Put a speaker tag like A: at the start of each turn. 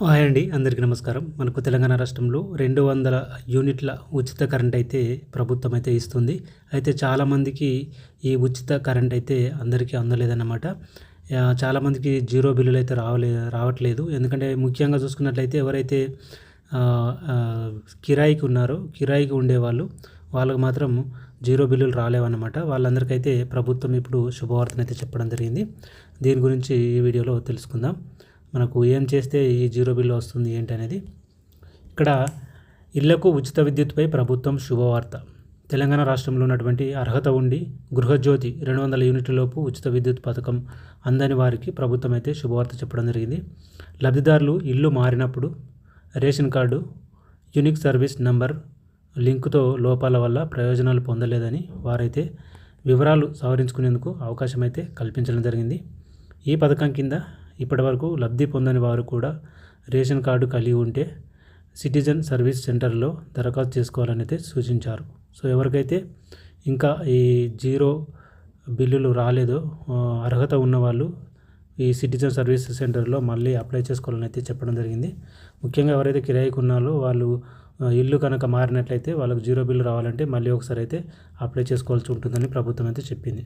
A: Hi అండి అందరికీ నమస్కారం. మనకు తెలంగాణ రాష్ట్రంలో రెండు వందల యూనిట్ల ఉచిత కరెంట్ అయితే ప్రభుత్వం అయితే ఇస్తుంది. అయితే చాలామందికి ఈ ఉచిత కరెంట్ అయితే అందరికీ అందలేదన్నమాట. చాలామందికి జీరో బిల్లులు అయితే రావలే రావట్లేదు. ఎందుకంటే ముఖ్యంగా చూసుకున్నట్లయితే ఎవరైతే కిరాయికి ఉన్నారో కిరాయికి ఉండేవాళ్ళు వాళ్ళకు మాత్రం జీరో బిల్లులు రాలేవన్నమాట. వాళ్ళందరికైతే ప్రభుత్వం ఇప్పుడు శుభవార్తనైతే చెప్పడం జరిగింది. దీని గురించి ఈ వీడియోలో తెలుసుకుందాం. మనకు ఏం చేస్తే ఈ జీరో బిల్లు వస్తుంది ఏంటి అనేది ఇక్కడ ఇళ్ళకు ఉచిత విద్యుత్పై ప్రభుత్వం శుభవార్త. తెలంగాణ రాష్ట్రంలో ఉన్నటువంటి అర్హత ఉండి గృహజ్యోతి రెండు వందల యూనిట్లలోపు ఉచిత విద్యుత్ పథకం అందని వారికి ప్రభుత్వం అయితే శుభవార్త చెప్పడం జరిగింది. లబ్ధిదారులు ఇల్లు మారినప్పుడు ration card unique service number లింకుతో లోపాల వల్ల ప్రయోజనాలు పొందలేదని వారైతే వివరాలు సవరించుకునేందుకు అవకాశం అయితే కల్పించడం జరిగింది. ఈ పథకం కింద ఇప్పటివరకు లబ్ధి పొందని వారు కూడా రేషన్ కార్డు కలిగి ఉంటే సిటిజన్ సర్వీస్ సెంటర్లో దరఖాస్తు చేసుకోవాలని అయితే సూచించారు. సో ఎవరికైతే ఇంకా ఈ జీరో బిల్లులు రాలేదో అర్హత ఉన్నవాళ్ళు ఈ సిటిజన్ సర్వీస్ సెంటర్లో మళ్ళీ అప్లై చేసుకోవాలని అయితే చెప్పడం జరిగింది. ముఖ్యంగా ఎవరైతే కిరాయికి ఉన్నారో వాళ్ళు ఇల్లు కనుక మారినట్లయితే వాళ్ళకి జీరో బిల్లు రావాలంటే మళ్ళీ ఒకసారి అయితే అప్లై చేసుకోవాల్సి ఉంటుందని ప్రభుత్వం అయితే చెప్పింది.